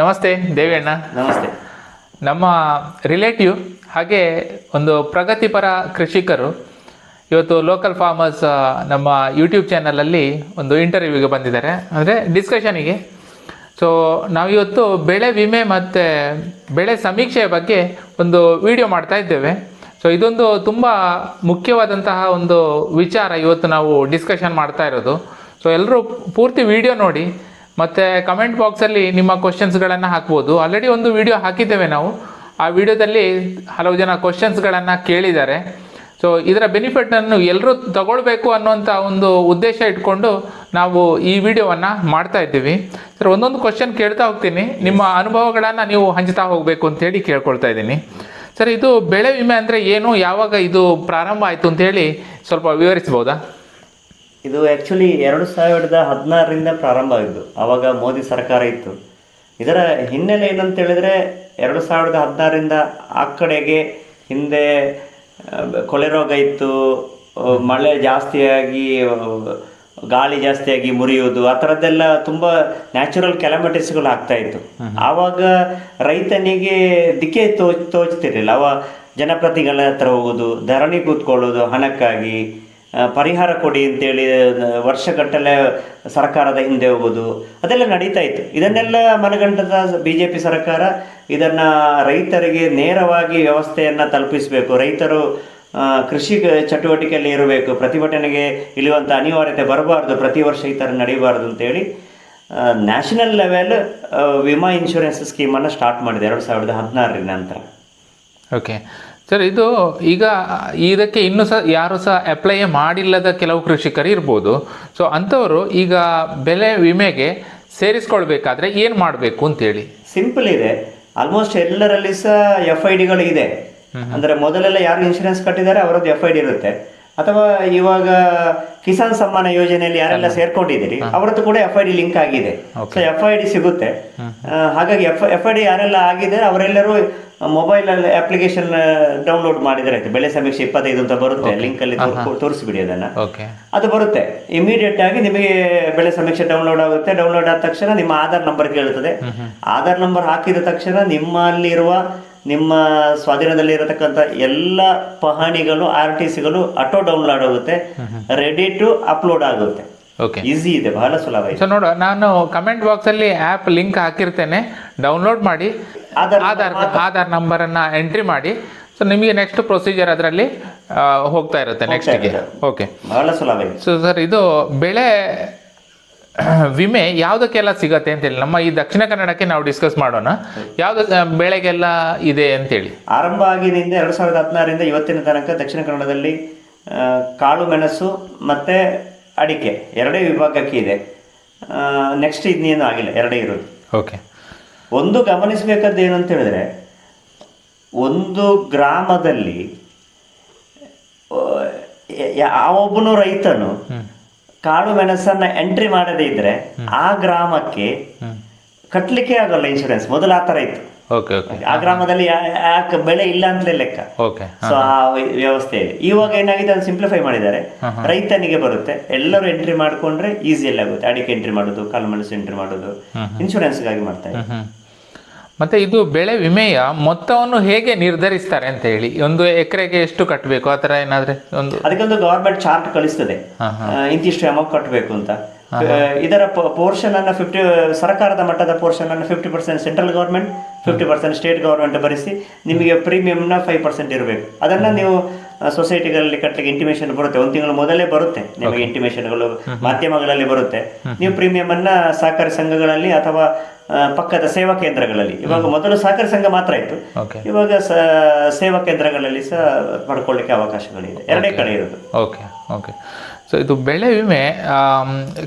ನಮಸ್ತೆ ದೇವಿಯಣ್ಣ. ನಮಸ್ತೆ. ನಮ್ಮ ರಿಲೇಟಿವ್ ಹಾಗೆ ಒಂದು ಪ್ರಗತಿಪರ ಕೃಷಿಕರು. ಇವತ್ತು ಲೋಕಲ್ ಫಾರ್ಮರ್ಸ್ ನಮ್ಮ ಯೂಟ್ಯೂಬ್ ಚಾನಲಲ್ಲಿ ಒಂದು ಇಂಟರ್ವ್ಯೂಗೆ ಬಂದಿದ್ದಾರೆ. ಅಂದರೆ ಡಿಸ್ಕಷನಿಗೆ ಸೊ ನಾವಿವತ್ತು ಬೆಳೆ ವಿಮೆ ಮತ್ತು ಬೆಳೆ ಸಮೀಕ್ಷೆಯ ಬಗ್ಗೆ ಒಂದು ವಿಡಿಯೋ ಮಾಡ್ತಾ ಇದ್ದೇವೆ. ಸೊ ಇದೊಂದು ತುಂಬ ಮುಖ್ಯವಾದಂತಹ ಒಂದು ವಿಚಾರ ಇವತ್ತು ನಾವು ಡಿಸ್ಕಷನ್ ಮಾಡ್ತಾ ಇರೋದು. ಸೊ ಎಲ್ಲರೂ ಪೂರ್ತಿ ವಿಡಿಯೋ ನೋಡಿ. ಮತ್ತು ಕಮೆಂಟ್ ಬಾಕ್ಸಲ್ಲಿ ನಿಮ್ಮ ಕ್ವಶನ್ಸ್ಗಳನ್ನು ಹಾಕ್ಬೋದು. ಆಲ್ರೆಡಿ ಒಂದು ವಿಡಿಯೋ ಹಾಕಿದ್ದೇವೆ ನಾವು. ಆ ವಿಡಿಯೋದಲ್ಲಿ ಹಲವು ಜನ ಕ್ವಶನ್ಸ್ಗಳನ್ನು ಕೇಳಿದ್ದಾರೆ. ಸೊ ಇದರ ಬೆನಿಫಿಟನ್ನು ಎಲ್ಲರೂ ತಗೊಳ್ಬೇಕು ಅನ್ನುವಂಥ ಒಂದು ಉದ್ದೇಶ ಇಟ್ಕೊಂಡು ನಾವು ಈ ವಿಡಿಯೋವನ್ನು ಮಾಡ್ತಾ ಇದ್ದೀವಿ. ಸರ್ ಒಂದೊಂದು ಕ್ವಶನ್ ಕೇಳ್ತಾ ಹೋಗ್ತೀನಿ. ನಿಮ್ಮ ಅನುಭವಗಳನ್ನು ನೀವು ಹಂಚ್ತಾ ಹೋಗಬೇಕು ಅಂತೇಳಿ ಕೇಳ್ಕೊಳ್ತಾ ಇದ್ದೀನಿ. ಸರ್ ಇದು ಬೆಳೆ ವಿಮೆ ಅಂದರೆ ಏನು? ಯಾವಾಗ ಇದು ಪ್ರಾರಂಭ ಆಯಿತು ಅಂತೇಳಿ ಸ್ವಲ್ಪ ವಿವರಿಸ್ಬೋದಾ ಇದು ಆ್ಯಕ್ಚುಲಿ ಎರಡು ಸಾವಿರದ ಹದಿನಾರರಿಂದ ಪ್ರಾರಂಭ ಆಗಿದ್ದು ಆವಾಗ ಮೋದಿ ಸರ್ಕಾರ ಇತ್ತು. ಇದರ ಹಿನ್ನೆಲೆ ಏನಂತ ಹೇಳಿದರೆ ಎರಡು ಸಾವಿರದ ಹದಿನಾರರಿಂದ ಆ ಕಡೆಗೆ ಹಿಂದೆ ಕೊಳೆ ರೋಗ ಇತ್ತು ಮಳೆ ಜಾಸ್ತಿಯಾಗಿ ಗಾಳಿ ಜಾಸ್ತಿಯಾಗಿ ಮುರಿಯೋದು ಆ ಥರದ್ದೆಲ್ಲ ತುಂಬ ನ್ಯಾಚುರಲ್ ಕೆಲಮಿಟೀಸ್ಗಳು ಆಗ್ತಾ ಇತ್ತು. ಆವಾಗ ರೈತನಿಗೆ ದಿಕ್ಕೆ ತೋಚ್ ತೋಚ್ತಿರಲಿಲ್ಲ ಅವ ಜನಪ್ರತಿಗಳ ಹತ್ರ ಹೋಗೋದು ಧರಣಿ ಕೂತ್ಕೊಳ್ಳೋದು ಹಣಕ್ಕಾಗಿ ಪರಿಹಾರ ಕೊಡಿ ಅಂತೇಳಿ ವರ್ಷಗಟ್ಟಲೆ ಸರ್ಕಾರದ ಹಿಂದೆ ಹೋಗೋದು, ಅದೆಲ್ಲ ನಡೀತಾ ಇತ್ತು. ಇದನ್ನೆಲ್ಲ ಮನಗಂಡದ ಬಿ ಜೆ ಪಿ ಸರ್ಕಾರ ಇದನ್ನು ರೈತರಿಗೆ ನೇರವಾಗಿ ವ್ಯವಸ್ಥೆಯನ್ನು ತಲುಪಿಸಬೇಕು. ರೈತರು ಕೃಷಿ ಚಟುವಟಿಕೆಯಲ್ಲಿ ಇರಬೇಕು. ಪ್ರತಿಭಟನೆಗೆ ಇಳಿಯುವಂಥ ಅನಿವಾರ್ಯತೆ ಬರಬಾರ್ದು. ಪ್ರತಿ ವರ್ಷ ಈ ಥರ ನಡೀಬಾರ್ದು ಅಂತೇಳಿ ನ್ಯಾಷನಲ್ ಲೆವೆಲ್ ವಿಮಾ ಇನ್ಶೂರೆನ್ಸ್ ಸ್ಕೀಮನ್ನು ಸ್ಟಾರ್ಟ್ ಮಾಡಿದೆ. ಎರಡು ಸಾವಿರದ ಹದಿನಾರರ ನಂತರ. ಓಕೆ. ಸರ್ ಇದು ಈಗ ಇದಕ್ಕೆ ಇನ್ನೂ ಸಹ ಯಾರು ಸಹ ಅಪ್ಲೈ ಮಾಡಿಲ್ಲದ ಕೆಲವು ಕೃಷಿಕರು ಇರ್ಬೋದು. ಸೊ ಅಂಥವರು ಈಗ ಬೆಲೆ ವಿಮೆಗೆ ಸೇರಿಸ್ಕೊಳ್ಬೇಕಾದ್ರೆ ಏನು ಮಾಡಬೇಕು ಅಂತೇಳಿ? ಸಿಂಪಲ್ ಇದೆ. ಆಲ್ಮೋಸ್ಟ್ ಎಲ್ಲರಲ್ಲಿ ಸಹ ಎಫ್ ಐ ಡಿಗಳು ಇದೆ. ಅಂದ್ರೆ ಮೊದಲೆಲ್ಲ ಯಾರು ಇನ್ಶೂರೆನ್ಸ್ ಕಟ್ಟಿದ್ದಾರೆ ಅವರದ್ದು ಎಫ್ ಐ ಡಿ ಇರುತ್ತೆ. ಅಥವಾ ಇವಾಗ ಕಿಸಾನ್ ಸಮ್ಮಾನ ಯೋಜನೆಯಲ್ಲಿ ಯಾರೆಲ್ಲ ಸೇರ್ಕೊಂಡಿದ್ದೀರಿ ಅವರದ್ದು ಕೂಡ ಎಫ್ ಐ ಡಿ ಲಿಂಕ್ ಆಗಿದೆ. ಸೊ ಎಫ್ ಐ ಡಿ ಸಿಗುತ್ತೆ. ಹಾಗಾಗಿ ಎಫ್ ಎಫ್ ಐ ಡಿ ಯಾರೆಲ್ಲ ಆಗಿದೆ ಅವರೆಲ್ಲರೂ ಮೊಬೈಲ್ ಅಲ್ಲಿ ಅಪ್ಲಿಕೇಶನ್ ಡೌನ್ಲೋಡ್ ಮಾಡಿದರೆ ಆಯ್ತು. ಬೆಳೆ ಸಮೀಕ್ಷೆ ಇಪ್ಪತ್ತೈದು ಅಂತ ಬರುತ್ತೆ. ಲಿಂಕ್ ಅಲ್ಲಿ ತೋರ್- ತೋರಿಸ್ಬಿಡಿ ಅದನ್ನ. ಓಕೆ ಅದು ಬರುತ್ತೆ. ಇಮಿಡಿಯೇಟ್ ಆಗಿ ನಿಮಗೆ ಬೆಳೆ ಸಮೀಕ್ಷೆ ಡೌನ್ಲೋಡ್ ಆಗುತ್ತೆ. ಡೌನ್ಲೋಡ್ ಆದ ತಕ್ಷಣ ನಿಮ್ಮ ಆಧಾರ್ ನಂಬರ್ ಕೇಳುತ್ತದೆ. ಆಧಾರ್ ನಂಬರ್ ಹಾಕಿದ ತಕ್ಷಣ ನಿಮ್ಮಲ್ಲಿರುವ ನಿಮ್ಮ ಸ್ವಾಧೀನದಲ್ಲಿ ಇರತಕ್ಕಂಥ ಎಲ್ಲ ಪಹಣಿಗಳು ಆರ್ ಟಿ ಸಿಗಳು ಆಟೋ ಡೌನ್ಲೋಡ್ ಆಗುತ್ತೆ. ರೆಡಿ ಟು ಅಪ್ಲೋಡ್ ಆಗುತ್ತೆ. ಓಕೆ ಈಸಿ ಇದೆ ಬಹಳ ಸುಲಭ ಇದೆ. ಸೊ ನೋಡು ನಾನು ಕಮೆಂಟ್ ಬಾಕ್ಸಲ್ಲಿ ಆ್ಯಪ್ ಲಿಂಕ್ ಹಾಕಿರ್ತೇನೆ. ಡೌನ್ಲೋಡ್ ಮಾಡಿ. ಆಧಾರ್ ಆಧಾರ್ ನಂಬರ್ ನಂಬರನ್ನು ಎಂಟ್ರಿ ಮಾಡಿ. ಸೊ ನಿಮಗೆ ನೆಕ್ಸ್ಟ್ ಪ್ರೊಸೀಜರ್ ಅದರಲ್ಲಿ ಹೋಗ್ತಾ ಇರುತ್ತೆ ನೆಕ್ಸ್ಟಿಗೆ ಓಕೆ ಬಹಳ ಸುಲಭ ಇದೆ. ಸೊ ಸರ್ ಇದು ಬೆಳೆ ವಿಮೆ ಯಾವುದಕ್ಕೆಲ್ಲ ಸಿಗತ್ತೆ ಅಂತೇಳಿ. ನಮ್ಮ ಈ ದಕ್ಷಿಣ ಕನ್ನಡಕ್ಕೆ ನಾವು ಡಿಸ್ಕಸ್ ಮಾಡೋಣ. ಯಾವ್ದು ಬೆಳೆಗೆಲ್ಲ ಇದೆ ಅಂತೇಳಿ. ಆರಂಭ ಆಗಿನಿಂದ ಎರಡು ಸಾವಿರದ ಹದಿನಾರರಿಂದ ಇವತ್ತಿನ ತನಕ ದಕ್ಷಿಣ ಕನ್ನಡದಲ್ಲಿ ಕಾಳು ಮೆಣಸು ಮತ್ತೆ ಅಡಿಕೆ ಎರಡೇ ವಿಭಾಗಕ್ಕೆ ಇದೆ. ನೆಕ್ಸ್ಟ್ ಇನ್ನೇನು ಆಗಿಲ್ಲ ಎರಡೇ ಇರೋದು. ಓಕೆ ಒಂದು ಗಮನಿಸಬೇಕಾದ್ದು ಏನು ಅಂತ ಹೇಳಿದ್ರೆ ಒಂದು ಗ್ರಾಮದಲ್ಲಿ ಯಾವ ಒಬ್ಬನು ರೈತನು ಕಾಳು ಮೆಣಸನ್ನ ಎಂಟ್ರಿ ಮಾಡದೇ ಇದ್ರೆ ಆ ಗ್ರಾಮಕ್ಕೆ ಕಟ್ಟಲಿಕ್ಕೆ ಆಗಲ್ಲ ಇನ್ಶೂರೆನ್ಸ್ ಮೊದಲು ಆ ಥರ ಇತ್ತು. ಓಕೆ ಓಕೆ ಆ ಗ್ರಾಮದಲ್ಲಿ ಯಾಕೆ ಬೆಳೆ ಇಲ್ಲ ಅಂತಲೇ ಲೆಕ್ಕ. ಓಕೆ ಸೊ ಆ ವ್ಯವಸ್ಥೆ ಇದೆ. ಇವಾಗ ಏನಾಗಿದೆ ಅದು ಸಿಂಪ್ಲಿಫೈ ಮಾಡಿದ್ದಾರೆ. ರೈತನಿಗೆ ಬರುತ್ತೆ. ಎಲ್ಲರೂ ಎಂಟ್ರಿ ಮಾಡ್ಕೊಂಡ್ರೆ ಈಸಿಯಲ್ಲಿ ಆಗುತ್ತೆ. ಅಡಿಕೆ ಎಂಟ್ರಿ ಮಾಡೋದು ಕಾಲು ಮೆಣಸು ಎಂಟ್ರಿ ಮಾಡೋದು ಇನ್ಶೂರೆನ್ಸ್ಗಾಗಿ ಮಾಡ್ತಾ ಮಾಡ್ತಾರೆ ಮತ್ತೆ ಇದು ಬೆಳೆ ವಿಮೆಯ ಮೊತ್ತವನ್ನು ಹೇಗೆ ನಿರ್ಧರಿಸ್ತಾರೆ ಅಂತ ಹೇಳಿ. ಒಂದು ಎಕರೆಗೆ ಎಷ್ಟು ಕಟ್ಟಬೇಕು ಆ ಥರ ಏನಾದ್ರೆ ಒಂದು ಅದಕ್ಕೊಂದು ಗವರ್ಮೆಂಟ್ ಚಾರ್ಟ್ ಕಳಿಸ್ತದೆ. ಇಂತಿಷ್ಟು ಅಮೌಂಟ್ ಕಟ್ಟಬೇಕು ಅಂತ. ಇದರ ಪೋರ್ಷನ್ ಅನ್ನು ಫಿಫ್ಟಿ ಸರ್ಕಾರದ ಮಟ್ಟದ ಪೋರ್ಷನ್ ಅನ್ನು fifty percent central government fifty percent state government ಭರಿಸಿ ನಿಮಗೆ ಪ್ರೀಮಿಯಂನ ಫೈವ್ ಪರ್ಸೆಂಟ್ ಇರಬೇಕು. ಅದನ್ನ ನೀವು ಸೊಸೈಟಿಗಳಲ್ಲಿ ಕಟ್ಟಲಿಕ್ಕೆ ಇಂಟಿಮೇಷನ್ ಬರುತ್ತೆ. ಒಂದು ತಿಂಗಳು ಮೊದಲೇ ಬರುತ್ತೆ. ನಿಮಗೆ ಇಂಟಿಮೇಷನ್ಗಳು ಮಾಧ್ಯಮಗಳಲ್ಲಿ ಬರುತ್ತೆ. ನೀವು ಪ್ರೀಮಿಯಂ ಅನ್ನ ಸಹಕಾರಿ ಸಂಘಗಳಲ್ಲಿ ಅಥವಾ ಪಕ್ಕದ ಸೇವಾ ಕೇಂದ್ರಗಳಲ್ಲಿ. ಇವಾಗ ಮೊದಲು ಸಹಕಾರಿ ಸಂಘ ಮಾತ್ರ ಇತ್ತು. ಇವಾಗ ಸೇವಾ ಕೇಂದ್ರಗಳಲ್ಲಿ ಸಹ ಪಡ್ಕೊಳ್ಳಿಕ್ಕೆ ಅವಕಾಶಗಳಿದೆ. ಎರಡೇ ಕಡೆ ಇರೋದು. ಓಕೆ ಓಕೆ ಸೊ ಇದು ಬೆಳೆ ವಿಮೆ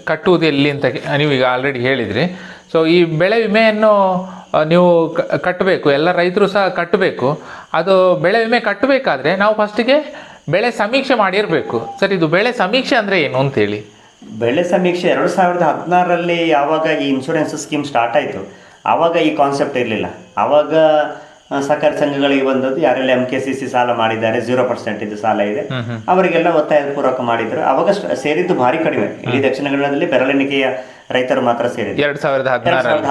ಕಟ್ಟುವುದು ಎಲ್ಲಿ ಅಂತ ನೀವೀಗ ಆಲ್ರೆಡಿ ಹೇಳಿದ್ರಿ. ಸೊ ಈ ಬೆಳೆ ವಿಮೆಯನ್ನು ನೀವು ಕಟ್ಟಬೇಕು. ಎಲ್ಲ ರೈತರು ಸಹ ಕಟ್ಟಬೇಕು. ಅದು ಬೆಳೆ ವಿಮೆ ಕಟ್ಟಬೇಕಾದ್ರೆ ನಾವು ಫಸ್ಟಿಗೆ ಬೆಳೆ ಸಮೀಕ್ಷೆ ಮಾಡಿರಬೇಕು. ಸರ್, ಇದು ಬೆಳೆ ಸಮೀಕ್ಷೆ ಅಂದರೆ ಏನು ಅಂತೇಳಿ? ಬೆಳೆ ಸಮೀಕ್ಷೆ ಎರಡು ಸಾವಿರದ ಹದಿನಾರರಲ್ಲಿ ಯಾವಾಗ ಈ ಇನ್ಶೂರೆನ್ಸ್ ಸ್ಕೀಮ್ ಸ್ಟಾರ್ಟ್ ಆಯಿತು ಆವಾಗ ಈ ಕಾನ್ಸೆಪ್ಟ್ ಇರಲಿಲ್ಲ. ಆವಾಗ ಸಹಕಾರಿ ಸಂಘಗಳಿಗೆ ಬಂದದ್ದು ಯಾರೆಲ್ಲ ಎಂ ಕೆ ಸಿ ಸಿ ಸಾಲ ಮಾಡಿದ್ದಾರೆ ಜೀರೋ ಪರ್ಸೆಂಟ್ ಇದು ಸಾಲ ಇದೆ. ಅವರಿಗೆಲ್ಲ ಒತ್ತಾಯ ಪೂರ್ವಕ ಮಾಡಿದ್ರು. ಅವಾಗ ಸೇರಿದ್ದು ಭಾರಿ ಕಡಿಮೆ. ಇಡೀ ದಕ್ಷಿಣ ಕನ್ನಡದಲ್ಲಿ ಬೆರಳೆಣಿಕೆಯ ರೈತರು ಮಾತ್ರ ಸೇರಿದೆ ಎರಡ್ ಸಾವಿರದ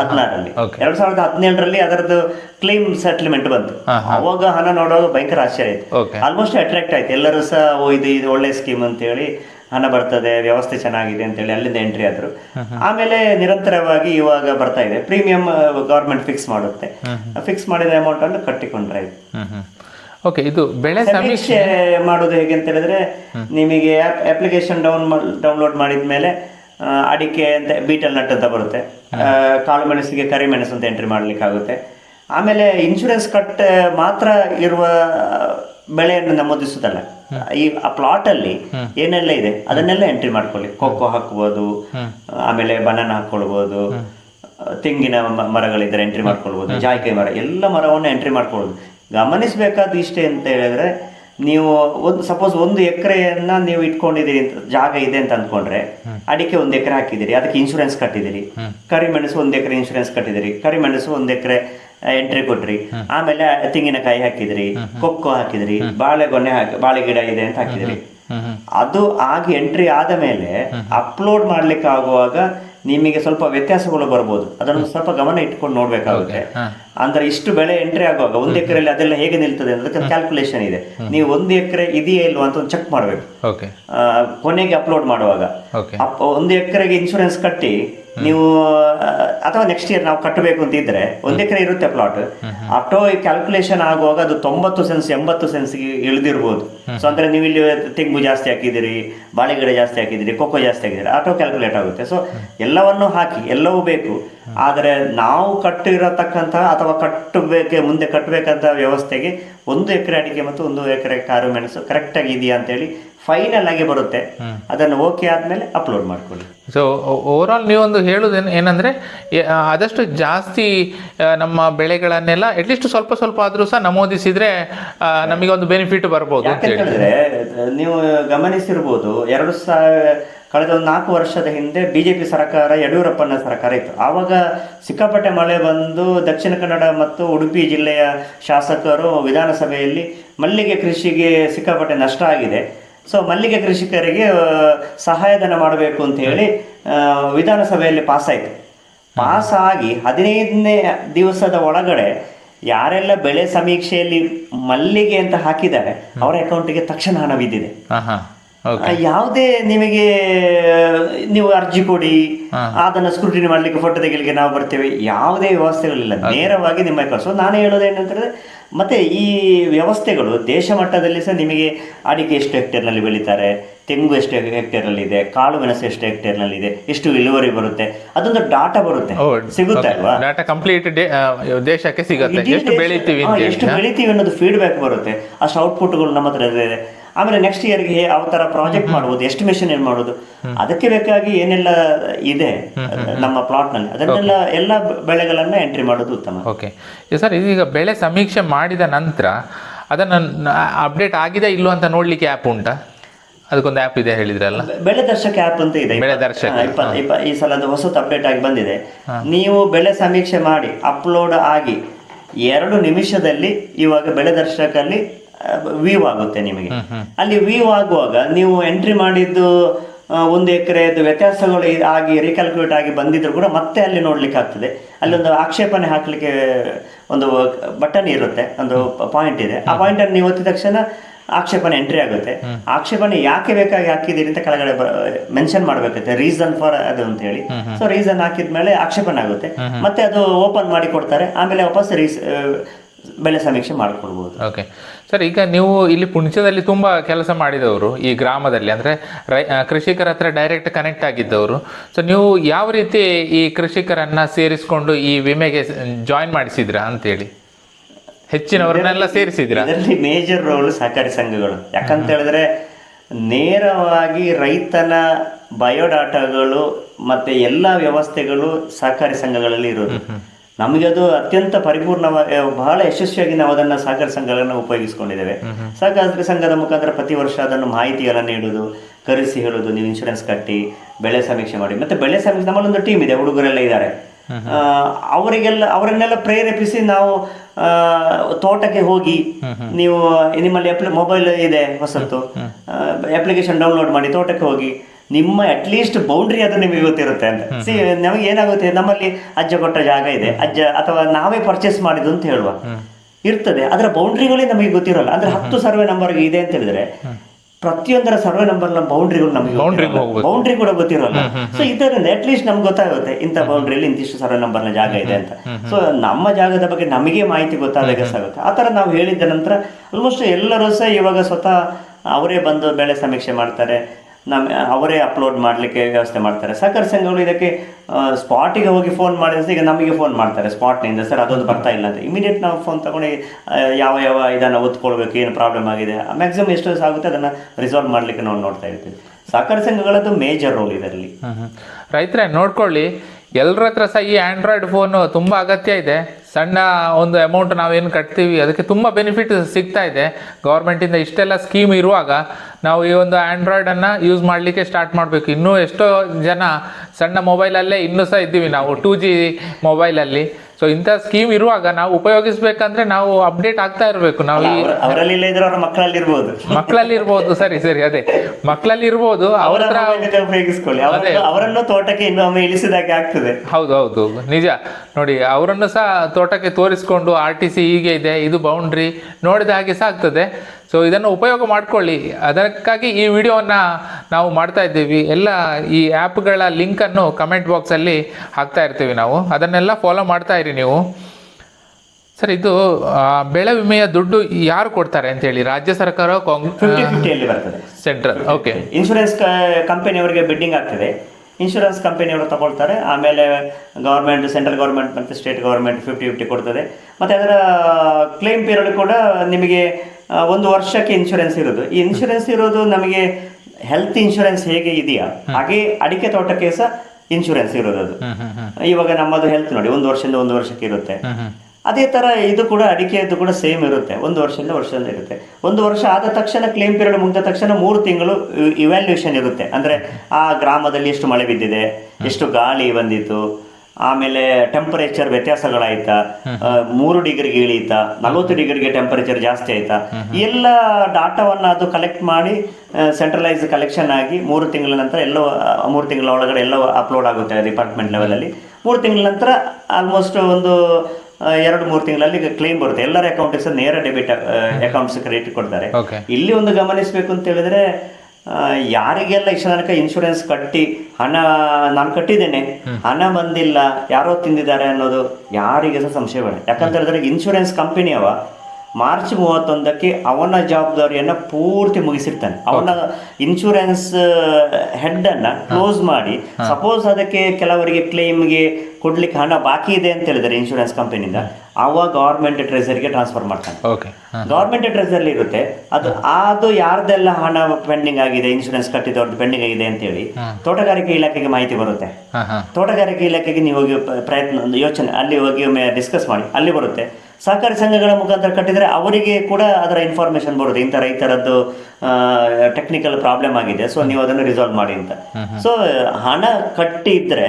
ಹದಿನಾರರಲ್ಲಿ. ಎರಡ್ ಸಾವಿರದ ಹದಿನೇಳರಲ್ಲಿ ಅದರದ್ದು ಕ್ಲೈಮ್ ಸೆಟ್ಲ್ಮೆಂಟ್ ಬಂತು. ಅವಾಗ ಹಣ ನೋಡೋದು ಭಯಂಕರ ಆಶ್ಚರ್ಯ ಆಯ್ತು ಆಲ್ಮೋಸ್ಟ್ ಅಟ್ರಾಕ್ಟ್ ಆಯ್ತು. ಎಲ್ಲರೂ ಸಹ ಇದು ಇದು ಒಳ್ಳೆ ಸ್ಕೀಮ್ ಅಂತೇಳಿ ಹಣ ಬರ್ತದೆ ವ್ಯವಸ್ಥೆ ಚೆನ್ನಾಗಿದೆ ಅಂತೇಳಿ ಅಲ್ಲಿಂದ ಎಂಟ್ರಿ ಆದ್ರು. ಆಮೇಲೆ ನಿರಂತರವಾಗಿ ಇವಾಗ ಬರ್ತಾ ಇದೆ. ಪ್ರೀಮಿಯಂ ಗೌರ್ಮೆಂಟ್ ಫಿಕ್ಸ್ ಮಾಡುತ್ತೆ. ಫಿಕ್ಸ್ ಮಾಡಿದ ಅಮೌಂಟ್ ಅನ್ನು ಕಟ್ಟಿಕೊಂಡ್ರೆ ಓಕೆ ಇದು ಬೆಳೆ ಸಮೀಕ್ಷೆ ಮಾಡೋದು ಹೇಗೆ ಅಂತ ಹೇಳಿದ್ರೆ ನಿಮಗೆ ಅಪ್ಲಿಕೇಶನ್ ಡೌನ್ ಡೌನ್ಲೋಡ್ ಮಾಡಿದ ಮೇಲೆ ಅಡಿಕೆ ಅಂತ ಬೀಟಲ್ ನಟ್ ಅಂತ ಬರುತ್ತೆ. ಕಾಳು ಮೆಣಸಿಗೆ ಕರಿ ಮೆಣಸು ಅಂತ ಎಂಟ್ರಿ ಮಾಡ್ಲಿಕ್ಕೆ ಆಗುತ್ತೆ ಆಮೇಲೆ ಇನ್ಶೂರೆನ್ಸ್ ಕಟ್ ಮಾತ್ರ ಇರುವ ಬೆಳೆಯನ್ನು ನಮೂದಿಸುದಲ್ಲ ಈ ಆ ಪ್ಲಾಟ್ ಅಲ್ಲಿ ಏನೆಲ್ಲ ಇದೆ? ಅದನ್ನೆಲ್ಲ ಎಂಟ್ರಿ ಮಾಡ್ಕೊಳ್ಳಿ. ಕೊಕ್ಕೋ ಹಾಕ್ಬೋದು ಆಮೇಲೆ ಬನಾನ ಹಾಕೊಳ್ಬೋದು ತೆಂಗಿನ ಮರಗಳಿದ್ರೆ ಎಂಟ್ರಿ ಮಾಡ್ಕೊಳ್ಬೋದು ಜಾಯಿಕಾಯಿ ಮರ ಎಲ್ಲ ಮರವನ್ನು ಎಂಟ್ರಿ ಮಾಡ್ಕೊಳ್ಬೋದು. ಗಮನಿಸಬೇಕಾದ ಇಷ್ಟೇ ಅಂತ ಹೇಳಿದ್ರೆ ನೀವು ಒಂದು ಸಪೋಸ್ ಒಂದು ಎಕರೆಯನ್ನ ನೀವು ಇಟ್ಕೊಂಡಿದ್ದೀರಿ ಅಂತ ಜಾಗ ಇದೆ ಅಂತ ಅಂದ್ಕೊಂಡ್ರೆ ಅಡಿಕೆ ಒಂದು ಎಕರೆ ಹಾಕಿದ್ದೀರಿ ಅದಕ್ಕೆ ಇನ್ಶೂರೆನ್ಸ್ ಕಟ್ಟಿದ್ದೀರಿ. ಕರಿಮೆಣಸು ಒಂದು ಎಕರೆ ಇನ್ಶೂರೆನ್ಸ್ ಕಟ್ಟಿದಿರಿ ಕರಿಮೆಣಸು ಒಂದು ಎಕರೆ ಎಂಟ್ರಿ ಕೊಟ್ರಿ. ಆಮೇಲೆ ತೆಂಗಿನಕಾಯಿ ಹಾಕಿದ್ರಿ ಕೊಕ್ಕೋ ಹಾಕಿದ್ರಿ ಬಾಳೆಗೊನೆ ಹಾಕಿ ಬಾಳೆ ಗಿಡ ಇದೆ ಅಂತ ಹಾಕಿದ್ರಿ. ಅದು ಆಗಿ ಎಂಟ್ರಿ ಆದ ಮೇಲೆ ಅಪ್ಲೋಡ್ ಮಾಡ್ಲಿಕ್ಕೆ ಆಗುವಾಗ ನಿಮಗೆ ಸ್ವಲ್ಪ ವ್ಯತ್ಯಾಸಗಳು ಬರ್ಬೋದು. ಅದನ್ನು ಸ್ವಲ್ಪ ಗಮನ ಇಟ್ಕೊಂಡು ನೋಡ್ಬೇಕಾಗುತ್ತೆ. ಅಂದ್ರೆ ಇಷ್ಟು ಬೆಳೆ ಎಂಟ್ರಿ ಆಗುವಾಗ ಒಂದು ಎಕರೆಯಲ್ಲಿ ಅದೆಲ್ಲ ಹೇಗೆ ನಿಲ್ತದೆ ಅನ್ನೋದಕ್ಕೆ ಕ್ಯಾಲ್ಕುಲೇಷನ್ ಇದೆ. ನೀವು ಒಂದು ಎಕರೆ ಇದೆಯೇ ಇಲ್ವಾ ಅಂತ ಒಂದು ಚೆಕ್ ಮಾಡ್ಬೇಕು. ಕೊನೆಗೆ ಅಪ್ಲೋಡ್ ಮಾಡುವಾಗ. ಒಂದು ಎಕರೆಗೆ ಇನ್ಶೂರೆನ್ಸ್ ಕಟ್ಟಿ ನೀವು ಅಥವಾ ನೆಕ್ಸ್ಟ್ ಇಯರ್ ನಾವು ಕಟ್ಟಬೇಕು ಅಂತ ಇದ್ರೆ ಒಂದೇ ಎಕರೆ ಇರುತ್ತೆ ಪ್ಲಾಟ್ ಆಟೋ ಕ್ಯಾಲ್ಕುಲೇಷನ್ ಆಗುವಾಗ ಅದು ತೊಂಬತ್ತು ಸೆನ್ಸ್ ಎಂಬತ್ತು ಸೆನ್ಸ್ಗೆ ಇಳಿದಿರ್ಬೋದು. ಸೊ ಅಂದ್ರೆ ನೀವು ಇಲ್ಲಿ ತೆಂಗು ಜಾಸ್ತಿ ಹಾಕಿದಿರಿ ಬಾಳೆಗಿಡ ಜಾಸ್ತಿ ಹಾಕಿದಿರಿ ಕೊಕ್ಕೋ ಜಾಸ್ತಿ ಹಾಕಿದಿರಿ ಆಟೋ ಕ್ಯಾಲ್ಕುಲೇಟ್ ಆಗುತ್ತೆ. ಸೊ ಎಲ್ಲವನ್ನು ಹಾಕಿ ಎಲ್ಲವೂ ಬೇಕು. ಆದರೆ ನಾವು ಕಟ್ಟಿರತಕ್ಕಂತಹ ಅಥವಾ ಕಟ್ಟಬೇಕೆ ಮುಂದೆ ಕಟ್ಟಬೇಕಂತ ವ್ಯವಸ್ಥೆಗೆ ಒಂದು ಎಕರೆ ಅಡಿಕೆ ಮತ್ತು ಒಂದು ಎಕರೆ ಕಾರು ಮೆಣಸು ಕರೆಕ್ಟಾಗಿ ಇದೆಯಾ ಅಂತೇಳಿ ಫೈನಲ್ ಆಗಿ ಬರುತ್ತೆ. ಅದನ್ನು ಓಕೆ ಆದ್ಮೇಲೆ ಅಪ್ಲೋಡ್ ಮಾಡ್ಕೊಳ್ಳಿ. ಸೊ ಓವರಾಲ್ ನೀವೊಂದು ಒಂದು ಏನ್- ಏನಂದ್ರೆ ಆದಷ್ಟು ಜಾಸ್ತಿ ನಮ್ಮ ಬೆಳೆಗಳನ್ನೆಲ್ಲ ಅಟ್ಲೀಸ್ಟ್ ಸ್ವಲ್ಪ ಸ್ವಲ್ಪ ಆದ್ರೂ ಸಹ ನಮೂದಿಸಿದ್ರೆ ನಮಗೆ ಒಂದು ಬೆನಿಫಿಟ್ ಬರ್ಬೋದು ನೀವು ಗಮನಿಸಿರ್ಬೋದು ಎರಡು ಸಾವಿರ ಕಳೆದ ಒಂದು ನಾಲ್ಕು ವರ್ಷದ ಹಿಂದೆ ಬಿಜೆಪಿ ಸರ್ಕಾರ ಯಡಿಯೂರಪ್ಪನ ಸರ್ಕಾರ ಇತ್ತು. ಆವಾಗ ಸಿಕ್ಕಾಪಟ್ಟೆ ಮಳೆ ಬಂದು ದಕ್ಷಿಣ ಕನ್ನಡ ಮತ್ತು ಉಡುಪಿ ಜಿಲ್ಲೆಯ ಶಾಸಕರು ವಿಧಾನಸಭೆಯಲ್ಲಿ ಮಲ್ಲಿಗೆ ಕೃಷಿಗೆ ಸಿಕ್ಕಾಪಟ್ಟೆ ನಷ್ಟ ಆಗಿದೆ. ಸೊ ಮಲ್ಲಿಗೆ ಕೃಷಿಕರಿಗೆ ಸಹಾಯಧನ ಮಾಡಬೇಕು ಅಂತ ಹೇಳಿ ವಿಧಾನಸಭೆಯಲ್ಲಿ ಪಾಸ್ ಆಯಿತು ಪಾಸ್ ಆಗಿ ಹದಿನೈದನೇ ದಿವಸದ ಒಳಗಡೆ ಯಾರೆಲ್ಲ ಬೆಳೆ ಸಮೀಕ್ಷೆಯಲ್ಲಿ ಮಲ್ಲಿಗೆ ಅಂತ ಹಾಕಿದ್ದಾರೆ ಅವರ ಅಕೌಂಟಿಗೆ ತಕ್ಷಣ ಹಣ ಬಿದ್ದಿದೆ. ಯಾವುದೇ ನಿಮಗೆ ನೀವು ಅರ್ಜಿ ಕೊಡಿ ಅದನ್ನ ಸ್ಕ್ರೂಟಿನಿ ಮಾಡ್ಲಿಕ್ಕೆ ಫೋಟೋ ತೆಗಿಲಿಕ್ಕೆ ನಾವು ಬರ್ತೇವೆ ಯಾವುದೇ ವ್ಯವಸ್ಥೆಗಳಿಲ್ಲ. ನೇರವಾಗಿ ನಿಮ್ಮ ಸೊ ನಾನು ಹೇಳೋದು ಏನಂತಂದ್ರೆ ಮತ್ತೆ ಈ ವ್ಯವಸ್ಥೆಗಳು ದೇಶ ಮಟ್ಟದಲ್ಲಿ ಸಹ ನಿಮಗೆ ಅಡಿಕೆ ಎಷ್ಟು ಹೆಕ್ಟೇರ್ನಲ್ಲಿ ಬೆಳೀತಾರೆ ತೆಂಗು ಎಷ್ಟು ಹೆಕ್ಟೇರ್ನಲ್ಲಿ ಇದೆ ಕಾಳು ಮೆಣಸು ಎಷ್ಟು ಹೆಕ್ಟೇರ್ನಲ್ಲಿ ಇದೆ ಎಷ್ಟು ಇಳುವರಿ ಬರುತ್ತೆ ಅದೊಂದು ಡಾಟಾ ಬರುತ್ತೆ. ಸಿಗುತ್ತೆ ಅಲ್ವಾ ಡಾಟಾ ಕಂಪ್ಲೀಟ್ ದೇಶಕ್ಕೆ ಸಿಗುತ್ತೆ. ಎಷ್ಟು ಬೆಳಿತೀವಿ ಎಷ್ಟು ಬೆಳಿತೀವಿ ಅನ್ನೋದು ಫೀಡ್ಬ್ಯಾಕ್ ಬರುತ್ತೆ. ಅಷ್ಟು ಔಟ್ಪುಟ್ಗಳು ನಮ್ಮ ಹತ್ರ ಇದೆ ಆಮೇಲೆ ನೆಕ್ಸ್ಟ್ ಇಯರ್ಗೆ ಯಾವ ತರ ಪ್ರಾಜೆಕ್ಟ್ ಮಾಡುವುದು ಎಸ್ಟಿಮೇಷನ್ ಏನ್ ಮಾಡೋದು ಅದಕ್ಕೆ ಬೇಕಾಗಿ ಏನೆಲ್ಲ ಇದೆ ನಮ್ಮ ಪ್ಲಾಟ್ನಲ್ಲಿ. ಅದನ್ನೆಲ್ಲ ಎಲ್ಲ ಬೆಳೆಗಳನ್ನ ಎಂಟ್ರಿ ಮಾಡೋದು ಉತ್ತಮ. ಓಕೆ ಸರ್ ಇದೀಗ ಬೆಳೆ ಸಮೀಕ್ಷೆ ಮಾಡಿದ ನಂತರ ಅದನ್ನು ಅಪ್ಡೇಟ್ ಆಗಿದೆ ಇಲ್ಲ ಅಂತ ನೋಡ್ಲಿಕ್ಕೆ ಆ್ಯಪ್ ಉಂಟಾ? ಅದಕ್ಕೊಂದು ಆ್ಯಪ್ ಇದೆ ಹೇಳಿದ್ರಲ್ಲ? ಬೆಳೆ ದರ್ಶಕ ಆ್ಯಪ್ ಅಂತ ಇದೆ. ಬೆಳೆ ದರ್ಶಕ, ಈ ಸಲ ಅದು ಹೊಸತು ಅಪ್ಡೇಟ್ ಆಗಿ ಬಂದಿದೆ. ನೀವು ಬೆಳೆ ಸಮೀಕ್ಷೆ ಮಾಡಿ ಅಪ್ಲೋಡ್ ಆಗಿ ಎರಡು ನಿಮಿಷದಲ್ಲಿ ಇವಾಗ ಬೆಳೆ ದರ್ಶಕಲ್ಲಿ ವ್ಯೂ ಆಗುತ್ತೆ ನಿಮಗೆ ಅಲ್ಲಿ ವ್ಯೂ ಆಗುವಾಗ ನೀವು ಎಂಟ್ರಿ ಮಾಡಿದ್ದು ಒಂದು ಎಕರೆದು ವ್ಯತ್ಯಾಸಗಳು ಆಗಿ ರೀಕ್ಯಾಲ್ಕುಲೇಟ್ ಆಗಿ ಬಂದಿದ್ರು ಕೂಡ ಮತ್ತೆ ಅಲ್ಲಿ ನೋಡ್ಲಿಕ್ಕೆ ಆಗ್ತದೆ ಅಲ್ಲಿ ಒಂದು ಆಕ್ಷೇಪಣೆ ಹಾಕ್ಲಿಕ್ಕೆ ಒಂದು ಬಟನ್ ಇರುತ್ತೆ ಒಂದು ಪಾಯಿಂಟ್ ಇದೆ. ಆ ಪಾಯಿಂಟ್ ಅನ್ನು ನೀವು ಒತ್ತಿದ ತಕ್ಷಣ ಆಕ್ಷೇಪಣೆ ಎಂಟ್ರಿ ಆಗುತ್ತೆ. ಆಕ್ಷೇಪಣೆ ಯಾಕೆ ಬೇಕಾಗಿ ಹಾಕಿದ್ದೀರಿ ಅಂತ ಕೆಳಗಡೆ ಮೆನ್ಷನ್ ಮಾಡ್ಬೇಕಾಗುತ್ತೆ. ರೀಸನ್ ಫಾರ್ ಅದು ಅಂತ ಹೇಳಿ. ಸೊ ರೀಸನ್ ಹಾಕಿದ್ಮೇಲೆ ಆಕ್ಷೇಪಣೆ ಆಗುತ್ತೆ. ಮತ್ತೆ ಅದು ಓಪನ್ ಮಾಡಿ ಕೊಡ್ತಾರೆ. ಆಮೇಲೆ ವಾಪಸ್ ರೀಸ್ ಬೆಳೆ ಸಮೀಕ್ಷೆ ಮಾಡಿಕೊಡ್ಬೋದು. ಓಕೆ ಸರ್ ಈಗ ನೀವು ಇಲ್ಲಿ ಪುಣಚದಲ್ಲಿ ತುಂಬ ಕೆಲಸ ಮಾಡಿದವರು ಈ ಗ್ರಾಮದಲ್ಲಿ ಅಂದರೆ ರೈ ಕೃಷಿಕರ ಹತ್ರ ಡೈರೆಕ್ಟ್ ಕನೆಕ್ಟ್ ಆಗಿದ್ದವರು. ಸೊ ನೀವು ಯಾವ ರೀತಿ ಈ ಕೃಷಿಕರನ್ನು ಸೇರಿಸಿಕೊಂಡು ಈ ವಿಮೆಗೆ ಜಾಯಿನ್ ಮಾಡಿಸಿದ್ರಾ ಅಂತೇಳಿ? ಹೆಚ್ಚಿನವರನ್ನೆಲ್ಲ ಸೇರಿಸಿದ್ರಾ? ಅದರಲ್ಲಿ ಮೇಜರ್ ರೋಲ್ ಸಹಕಾರಿ ಸಂಘಗಳು. ಯಾಕಂತ ಹೇಳಿದ್ರೆ ನೇರವಾಗಿ ರೈತನ ಬಯೋಡಾಟಾಗಳು ಮತ್ತೆ ಎಲ್ಲ ವ್ಯವಸ್ಥೆಗಳು ಸಹಕಾರಿ ಸಂಘಗಳಲ್ಲಿ ಇರೋದು. ನಮಗೆ ಅದು ಅತ್ಯಂತ ಪರಿಪೂರ್ಣವಾಗಿ ಬಹಳ ಯಶಸ್ವಿಯಾಗಿ ನಾವು ಅದನ್ನ ಸಹಕಾರ ಸಂಘಗಳನ್ನು ಉಪಯೋಗಿಸಿಕೊಂಡಿದ್ದೇವೆ. ಸಹಕಾರ ಸಂಘದ ಮುಖಾಂತರ ಪ್ರತಿ ವರ್ಷ ಅದನ್ನು ಮಾಹಿತಿಗಳನ್ನು ನೀಡುವುದು ಕರೆಸಿ ಹೇಳುದು ನೀವು ಇನ್ಶೂರೆನ್ಸ್ ಕಟ್ಟಿ ಬೆಳೆ ಸಮೀಕ್ಷೆ ಮಾಡಿ. ಮತ್ತೆ ಬೆಳೆ ಸಮೀಕ್ಷೆ ನಮ್ಮಲ್ಲೊಂದು ಟೀಮ್ ಇದೆ ಹುಡುಗರೆಲ್ಲ ಇದ್ದಾರೆ. ಅವರಿಗೆಲ್ಲ ಅವರನ್ನೆಲ್ಲ ಪ್ರೇರೇಪಿಸಿ ನಾವು ತೋಟಕ್ಕೆ ಹೋಗಿ ನೀವು ನಿಮ್ಮಲ್ಲಿ ಮೊಬೈಲ್ ಇದೆ ಹೊಸತ್ತು. ಅಪ್ಲಿಕೇಶನ್ ಡೌನ್ಲೋಡ್ ಮಾಡಿ ತೋಟಕ್ಕೆ ಹೋಗಿ ನಿಮ್ಮ ಅಟ್ಲೀಸ್ಟ್ ಬೌಂಡ್ರಿ ಅದು ನಿಮಗೆ ಗೊತ್ತಿರುತ್ತೆ ಅಂತ. ಸಿ ನಮಗೆ ಏನಾಗುತ್ತೆ ನಮ್ಮಲ್ಲಿ ಅಜ್ಜ ಕೊಟ್ಟ ಜಾಗ ಇದೆ. ಅಜ್ಜ ಅಥವಾ ನಾವೇ ಪರ್ಚೇಸ್ ಮಾಡಿದ್ದು ಅಂತ ಹೇಳುವ. ಇರ್ತದೆ. ಅದರ ಬೌಂಡ್ರಿಗಳೇ ನಮಗೆ ಗೊತ್ತಿರಲ್ಲ. ಅಂದ್ರೆ ಹತ್ತು ಸರ್ವೆ ನಂಬರ್ ಇದೆ ಅಂತ ಹೇಳಿದ್ರೆ ಪ್ರತಿಯೊಂದರ ಸರ್ವೆ ನಂಬರ್ ಬೌಂಡ್ರಿಗಳು ನಮಗೆ ಬೌಂಡ್ರಿ ಕೂಡ ಗೊತ್ತಿರಲ್ಲ. ಸೊ ಇದರಿಂದ ಅಟ್ ಲೀಸ್ಟ್ ನಮ್ಗೆ ಗೊತ್ತಾಗುತ್ತೆ ಇಂಥ ಬೌಂಡ್ರಿಯಲ್ಲಿ ಇಂತಿಷ್ಟು ಸರ್ವೆ ನಂಬರ್ನ ಜಾಗ ಇದೆ ಅಂತ. ಸೊ ನಮ್ಮ ಜಾಗದ ಬಗ್ಗೆ ನಮಗೆ ಮಾಹಿತಿ ಗೊತ್ತಾದಾಗ ಸಾಗುತ್ತೆ. ಆ ತರ ನಾವು ಹೇಳಿದ ನಂತರ ಆಲ್ಮೋಸ್ಟ್ ಎಲ್ಲರೂ ಸಹ ಇವಾಗ ಸ್ವತಃ ಅವರೇ ಬಂದು ಬೆಳೆ ಸಮೀಕ್ಷೆ ಮಾಡ್ತಾರೆ. ನಮ್ಮ ಅವರೇ ಅಪ್ಲೋಡ್ ಮಾಡಲಿಕ್ಕೆ ವ್ಯವಸ್ಥೆ ಮಾಡ್ತಾರೆ. ಸಹಕಾರ ಸಂಘಗಳು ಇದಕ್ಕೆ ಸ್ಪಾಟಿಗೆ ಹೋಗಿ ಫೋನ್ ಮಾಡಿದ್ರೆ ಈಗ ನಮಗೆ ಫೋನ್ ಮಾಡ್ತಾರೆ ಸ್ಪಾಟ್ನಿಂದ ಸರ್, ಅದೊಂದು ಬರ್ತಾ ಇಲ್ಲ ಅಂತ. ಇಮಿಡಿಯೇಟ್ ನಾವು ಫೋನ್ ತೊಗೊಂಡು ಯಾವ ಯಾವ ಇದನ್ನು ಒತ್ಕೊಳ್ಬೇಕು ಏನು ಪ್ರಾಬ್ಲಮ್ ಆಗಿದೆ? ಮ್ಯಾಕ್ಸಿಮಮ್ ಎಷ್ಟು ಆಗುತ್ತೆ ಅದನ್ನು ರಿಸಾಲ್ವ್ ಮಾಡಲಿಕ್ಕೆ ನಾವು ನೋಡ್ತಾ ಇರ್ತೀವಿ. ಸಹಕಾರ ಸಂಘಗಳದ್ದು ಮೇಜರ್ ರೋಲ್ ಇದರಲ್ಲಿ. ರೈತರೇ, ನೋಡ್ಕೊಳ್ಳಿ. ಎಲ್ಲರ ಹತ್ರ ಸಹ ಈ ಆಂಡ್ರಾಯ್ಡ್ ಫೋನು ತುಂಬ ಅಗತ್ಯ ಇದೆ. ಸಣ್ಣ ಒಂದು ಅಮೌಂಟ್ ನಾವೇನು ಕಟ್ತೀವಿ, ಅದಕ್ಕೆ ತುಂಬ ಬೆನಿಫಿಟ್ ಸಿಗ್ತಾ ಇದೆ. ಗೌರ್ಮೆಂಟಿಂದ ಇಷ್ಟೆಲ್ಲ ಸ್ಕೀಮ್ ಇರುವಾಗ ನಾವು ಈ ಒಂದು ಆ್ಯಂಡ್ರಾಯ್ಡನ್ನು ಯೂಸ್ ಮಾಡಲಿಕ್ಕೆ ಸ್ಟಾರ್ಟ್ ಮಾಡಬೇಕು. ಇನ್ನೂ ಎಷ್ಟೋ ಜನ ಸಣ್ಣ ಮೊಬೈಲಲ್ಲೇ ಇನ್ನೂ ಸಹ ಇದ್ದೀವಿ ನಾವು ಟೂ ಜಿ ಮೊಬೈಲಲ್ಲಿ ಸೊ ಇಂಥ ಸ್ಕೀಮ್ ಇರುವಾಗ ನಾವು ಉಪಯೋಗಿಸ್ಬೇಕಂದ್ರೆ ನಾವು ಅಪ್ಡೇಟ್ ಆಗ್ತಾ ಇರಬೇಕು. ನಾವು ಅವರಲ್ಲಿ ಇಲ್ಲ ಇದ್ರೆ ಅವರ ಮಕ್ಕಳಲ್ಲಿ ಇರ್ಬೋದು ಮಕ್ಕಳಲ್ಲಿ ಇರ್ಬೋದು ಸರಿ ಸರಿ ಅದೇ. ಮಕ್ಕಳಲ್ಲಿ ಇರ್ಬೋದು ಅವ್ರ ಹತ್ರ ಉಪಯೋಗಿಸ್ಕೊಳ್ಳಿ. ಅವರನ್ನು ತೋಟಕ್ಕೆ ಇನ್ನೊಮ್ಮೆ ಇಳಿಸಿದಾಗೆ ಆಗ್ತದೆ. ಹೌದು ಹೌದು. ನಿಜ. ನೋಡಿ ಅವರನ್ನು ಸಹ ತೋಟಕ್ಕೆ ತೋರಿಸ್ಕೊಂಡು ಆರ್ ಟಿ ಸಿ ಹೀಗೆ ಇದೆ ಇದು ಬೌಂಡ್ರಿ ನೋಡಿದ ಹಾಗೆ ಸಹ ಆಗ್ತದೆ. ಸೊ ಇದನ್ನು ಉಪಯೋಗ ಮಾಡ್ಕೊಳ್ಳಿ. ಅದಕ್ಕಾಗಿ ಈ ವಿಡಿಯೋವನ್ನು ನಾವು ಮಾಡ್ತಾ ಇದ್ದೀವಿ. ಎಲ್ಲ ಈ ಆ್ಯಪ್ಗಳ ಲಿಂಕನ್ನು ಕಮೆಂಟ್ ಬಾಕ್ಸಲ್ಲಿ ಹಾಕ್ತಾ ಇರ್ತೀವಿ ನಾವು. ಅದನ್ನೆಲ್ಲ ಫಾಲೋ ಮಾಡ್ತಾ ಇರಿ ನೀವು. ಸರ್ ಇದು ಬೆಳೆ ವಿಮೆಯ ದುಡ್ಡು ಯಾರು ಕೊಡ್ತಾರೆ ಅಂತ ಹೇಳಿ? ರಾಜ್ಯ ಸರ್ಕಾರ ಫಿಫ್ಟಿ ಫಿಫ್ಟಿಯಲ್ಲಿ ಬರ್ತದೆ. Central okay. ಇನ್ಶೂರೆನ್ಸ್ ಕಂಪನಿಯವರಿಗೆ ಬಿಡ್ಡಿಂಗ್ ಆಗ್ತದೆ. ಇನ್ಶೂರೆನ್ಸ್ ಕಂಪನಿಯವರು ತಗೊಳ್ತಾರೆ. ಆಮೇಲೆ ಗೌರ್ಮೆಂಟ್ ಸೆಂಟ್ರಲ್ ಗೌರ್ಮೆಂಟ್ ಮತ್ತು ಸ್ಟೇಟ್ ಗೌರ್ಮೆಂಟ್ ಫಿಫ್ಟಿ ಫಿಫ್ಟಿ ಕೊಡ್ತದೆ. ಮತ್ತು ಅದರ ಕ್ಲೇಮ್ ಪೀರಿಯಡ್ ಕೂಡ ನಿಮಗೆ ಒಂದು ವರ್ಷಕ್ಕೆ ಇನ್ಶೂರೆನ್ಸ್ ಇರೋದು. ಈ ಇನ್ಶೂರೆನ್ಸ್ ಇರೋದು ನಮಗೆ ಹೆಲ್ತ್ ಇನ್ಶೂರೆನ್ಸ್ ಹೇಗೆ ಇದೆಯಾ? ಹಾಗೆ ಅಡಿಕೆ ತೋಟಕ್ಕೆ ಸಹ ಇನ್ಶೂರೆನ್ಸ್ ಇರೋದು ಅದು. ಇವಾಗ ನಮ್ಮದು ಹೆಲ್ತ್ ನೋಡಿ ಒಂದು ವರ್ಷದಿಂದ ಒಂದು ವರ್ಷಕ್ಕೆ ಇರುತ್ತೆ. ಅದೇ ತರ ಇದು ಕೂಡ ಅಡಿಕೆಯದ್ದು ಕೂಡ ಸೇಮ್ ಇರುತ್ತೆ. ಒಂದು ವರ್ಷದಿಂದ ವರ್ಷದಿಂದ ಇರುತ್ತೆ. ಒಂದು ವರ್ಷ ಆದ ತಕ್ಷಣ ಕ್ಲೇಮ್ ಪೀರಿಯಡ್ ಮುಗಿದ ತಕ್ಷಣ ಮೂರು ತಿಂಗಳು ಇವ್ಯಾಲ್ಯೂಷನ್ ಇರುತ್ತೆ. ಅಂದ್ರೆ ಆ ಗ್ರಾಮದಲ್ಲಿ ಎಷ್ಟು ಮಳೆ ಬಿದ್ದಿದೆ ಎಷ್ಟು ಗಾಳಿ ಬಂದಿತ್ತು ಆಮೇಲೆ ಟೆಂಪರೇಚರ್ ವ್ಯತ್ಯಾಸಗಳಾಯ್ತಾ ಮೂರು ಡಿಗ್ರಿಗೆ ಇಳೀತಾ ನಲವತ್ತು ಡಿಗ್ರಿಗೆ ಟೆಂಪರೇಚರ್ ಜಾಸ್ತಿ ಆಯ್ತಾ. ಎಲ್ಲ ಡಾಟಾವನ್ನು ಅದು ಕಲೆಕ್ಟ್ ಮಾಡಿ ಸೆಂಟ್ರಲೈಸ್ ಕಲೆಕ್ಷನ್ ಆಗಿ ಮೂರು ತಿಂಗಳ ನಂತರ ಎಲ್ಲ ಮೂರು ತಿಂಗಳ ಒಳಗಡೆ ಎಲ್ಲ ಅಪ್ಲೋಡ್ ಆಗುತ್ತೆ ಡಿಪಾರ್ಟ್ಮೆಂಟ್ ಲೆವೆಲಲ್ಲಿ ಮೂರು ತಿಂಗಳ ನಂತರ ಆಲ್ಮೋಸ್ಟ್ ಒಂದು ಎರಡು ಮೂರು ತಿಂಗಳಲ್ಲಿ ಕ್ಲೇಮ್ ಬರುತ್ತೆ. ಎಲ್ಲರ ಅಕೌಂಟ್ಸ್ ನೇರ ಡೆಬಿಟ್ ಅಕೌಂಟ್ಸ್ ಕ್ರೆಡಿಟ್ ಕೊಡ್ತಾರೆ. ಇಲ್ಲಿ ಒಂದು ಗಮನಿಸಬೇಕು ಅಂತ ಹೇಳಿದ್ರೆ ಯಾರಿಗೆಲ್ಲ ಇಷ್ಟ ತನಕ ಇನ್ಶೂರೆನ್ಸ್ ಕಟ್ಟಿ ಹಣ ನಾನು ಕಟ್ಟಿದ್ದೇನೆ ಹಣ ಬಂದಿಲ್ಲ ಯಾರೋ ತಿಂದಿದ್ದಾರೆ ಅನ್ನೋದು ಯಾರಿಗೆ ಸಹ ಸಂಶಯ ಬೇಡ. ಯಾಕಂತ ಹೇಳಿದ್ರೆ ಇನ್ಶೂರೆನ್ಸ್ ಕಂಪನಿಯವ ಮಾರ್ಚ್ ಮೂವತ್ತೊಂದಕ್ಕೆ ಅವನ ಜವಾಬ್ದಾರಿಯನ್ನ ಪೂರ್ತಿ ಮುಗಿಸಿರ್ತಾನೆ. ಅವನ ಇನ್ಶೂರೆನ್ಸ್ ಹೆಡ್ ಅನ್ನ ಕ್ಲೋಸ್ ಮಾಡಿ ಸಪೋಸ್ ಅದಕ್ಕೆ ಕೆಲವರಿಗೆ ಕ್ಲೇಮ್ಗೆ ಕೊಡ್ಲಿಕ್ಕೆ ಹಣ ಬಾಕಿ ಇದೆ ಅಂತ ಹೇಳಿದರೆ ಇನ್ಶೂರೆನ್ಸ್ ಕಂಪನಿಯಿಂದ ಅವ ಗವರ್ಮೆಂಟ್ ಟ್ರೆಸರಿಗೆ ಟ್ರಾನ್ಸ್ಫರ್ ಮಾಡ್ತಾನೆ. ಗೌರ್ಮೆಂಟ್ ಅಲ್ಲಿ ಇರುತ್ತೆ. ಅದು ಅದು ಯಾರ್ದೆಲ್ಲ ಹಣ ಪೆಂಡಿಂಗ್ ಆಗಿದೆ ಇನ್ಶೂರೆನ್ಸ್ ಕಟ್ಟಿದವ್ರದ್ದು ಪೆಂಡಿಂಗ್ ಆಗಿದೆ ಅಂತ ಹೇಳಿ ತೋಟಗಾರಿಕೆ ಇಲಾಖೆಗೆ ಮಾಹಿತಿ ಬರುತ್ತೆ. ತೋಟಗಾರಿಕೆ ಇಲಾಖೆಗೆ ನೀವು ಹೋಗಿ ಪ್ರಯತ್ನ ಯೋಚನೆ ಅಲ್ಲಿ ಹೋಗಿ ಒಮ್ಮೆ ಡಿಸ್ಕಸ್ ಮಾಡಿ ಅಲ್ಲಿ ಬರುತ್ತೆ. ಸಹಕಾರಿ ಸಂಘಗಳ ಮುಖಾಂತರ ಕಟ್ಟಿದರೆ ಅವರಿಗೆ ಕೂಡ ಅದರ ಇನ್ಫಾರ್ಮೇಶನ್ ಬರುತ್ತೆ. ಇಂಥ ರೈತರದ್ದು ಟೆಕ್ನಿಕಲ್ ಪ್ರಾಬ್ಲಮ್ ಆಗಿದೆ. ಸೊ ನೀವು ಅದನ್ನು ರಿಸಾಲ್ವ್ ಮಾಡಿ ಅಂತ. ಸೊ ಹಣ ಕಟ್ಟಿ ಇದ್ರೆ